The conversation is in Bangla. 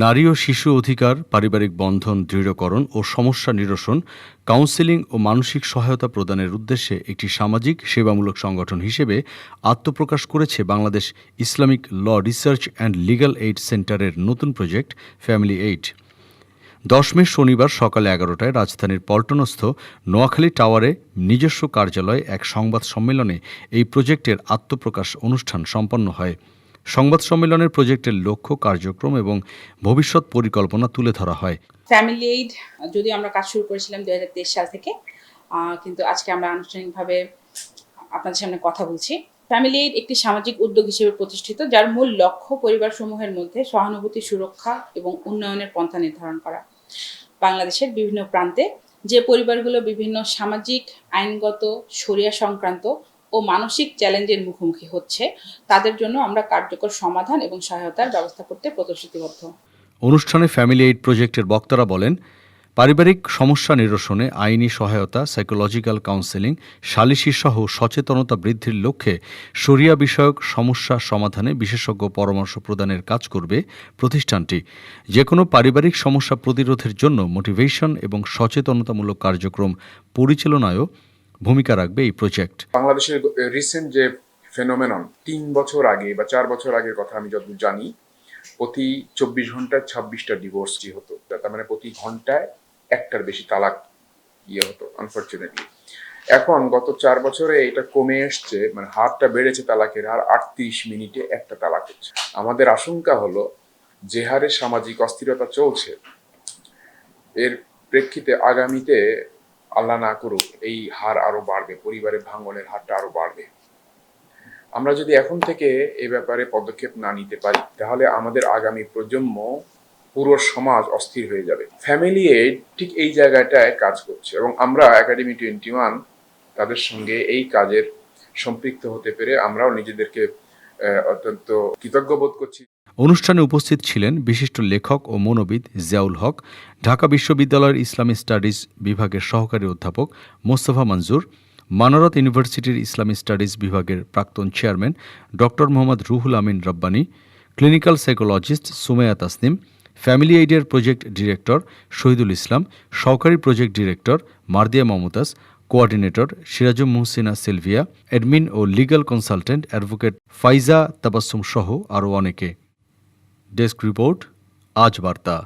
নারী ও শিশু অধিকার, পারিবারিক বন্ধন দৃঢ়করণ ও সমস্যা নিরসন, কাউন্সেলিং ও মানসিক সহায়তা প্রদানের উদ্দেশ্যে একটি সামাজিক সেবামূলক সংগঠন হিসেবে আত্মপ্রকাশ করেছে Bangladesh Islamic law research and legal aid সেন্টারের নতুন প্রজেক্ট ফ্যামিলি এইড। দশ মে শনিবার সকালে এগারোটায় রাজধানীর পল্টনস্থ নোয়াখালী টাওয়ারে নিজস্ব কার্যালয়ে এক সংবাদ সম্মেলনে এই প্রজেক্টের আত্মপ্রকাশ অনুষ্ঠান সম্পন্ন হয়। সংবাদ সম্মেলনের প্রজেক্টের লক্ষ্য, কার্যক্রম এবং ভবিষ্যৎ পরিকল্পনা তুলে ধরা হয়। ফ্যামিলি এইড যদি আমরা কাজ শুরু করেছিলাম দুহাজার তেইশ সাল থেকে কিন্তু আজকে আমরা আনুষ্ঠানিকভাবে আপনাদের সামনে কথা বলছি। ফ্যামিলি এইড একটি সামাজিক উদ্যোগ হিসেবে প্রতিষ্ঠিত, যার মূল লক্ষ্য পরিবারসমূহের মধ্যে সহানুভূতি, সুরক্ষা এবং উন্নয়নের পন্থা নির্ধারণ করা। বাংলাদেশের বিভিন্ন প্রান্তে যে পরিবারগুলো বিভিন্ন সামাজিক, আইনগত, শরিয়া সংক্রান্ত ও মানসিক চ্যালেঞ্জের মুখোমুখি হচ্ছে, তাদের জন্য আমরা কার্যকর সমাধান এবং সহায়তার ব্যবস্থা করতে প্রতিশ্রুতিবদ্ধ। অনুষ্ঠানে ফ্যামিলি এইড প্রজেক্টের বক্তারা বলেন, পারিবারিক সমস্যা নিরসনে আইনি সহায়তা সাইকোলজিক্যাল কাউন্সেলিং সালিসি সহ সচেতনতা বৃদ্ধির লক্ষ্যে শরিয়া বিষয়ক সমস্যা সমাধানে বিশেষজ্ঞ পরামর্শ প্রদানের কাজ করবে প্রতিষ্ঠানটি। যে কোনো পারিবারিক সমস্যা প্রতিরোধের জন্য মোটিভেশন এবং সচেতনতামূলক কার্যক্রম পরিচালনায়ও ভূমিকা রাখবে এই প্রজেক্ট বাংলাদেশের রিসেন্ট যে ফেনোমেনন তিন বছর আগে বা চার বছর আগের কথা আমি যতদূর জানি, প্রতি চব্বিশ ঘন্টায় ছাব্বিশটা ডিভোর্সটি হতো তার মানে প্রতি ঘন্টায় একটার বেশি তালাক ইয়ে হতো আনফর্চুনেটলি এখন গত চার বছরে এটা কমে এসছে মানে হারটা বেড়েছে তালাকের হার আটত্রিশ মিনিটে একটা তালাক হচ্ছে। আমাদের আশঙ্কা হলো, যে হারে সামাজিক অস্থিরতা চলছে, এর প্রেক্ষিতে আগামীতে আল্লাহ না করুক, এই হার আরও বাড়বে, পরিবারের ভাঙনের হারটা আরও বাড়বে। আমরা যদি এখন থেকে এ ব্যাপারে পদক্ষেপ না নিতে পারি, তাহলে আমাদের আগামী প্রজন্ম পুরো সমাজ অস্থির হয়ে যাবে। ফ্যামিলি এইড ঠিক এই জায়গাটায় কাজ করছে এবং আমরা একাডেমি টোয়েন্টি ওয়ান তাদের সঙ্গে এই কাজের সম্পৃক্ত হতে পেরে আমরাও নিজেদেরকে অত্যন্ত কৃতজ্ঞ বোধ করছি। অনুষ্ঠানে উপস্থিত ছিলেন বিশিষ্ট লেখক ও মনোবিদ জিয়াউল হক, ঢাকা বিশ্ববিদ্যালয়ের ইসলামী স্টাডিজ বিভাগের সহকারী অধ্যাপক মোস্তফা মঞ্জুর, মানারত ইউনিভার্সিটির ইসলামী স্টাডিজ বিভাগের প্রাক্তন chairman doctor Mohammad Ruhul Amin Rabbani, clinical psychologist Sumeya Tasnim, family এইডের প্রজেক্ট ডিরেক্টর শহীদুল ইসলাম, সহকারী project director Mardia Momtaz coordinator Sirajum Muhsina Silvia admin ও legal consultant advocate Faiza Tabassum সহ আরও অনেকে। ডেস্ক রিপোর্ট আজ বার্তা।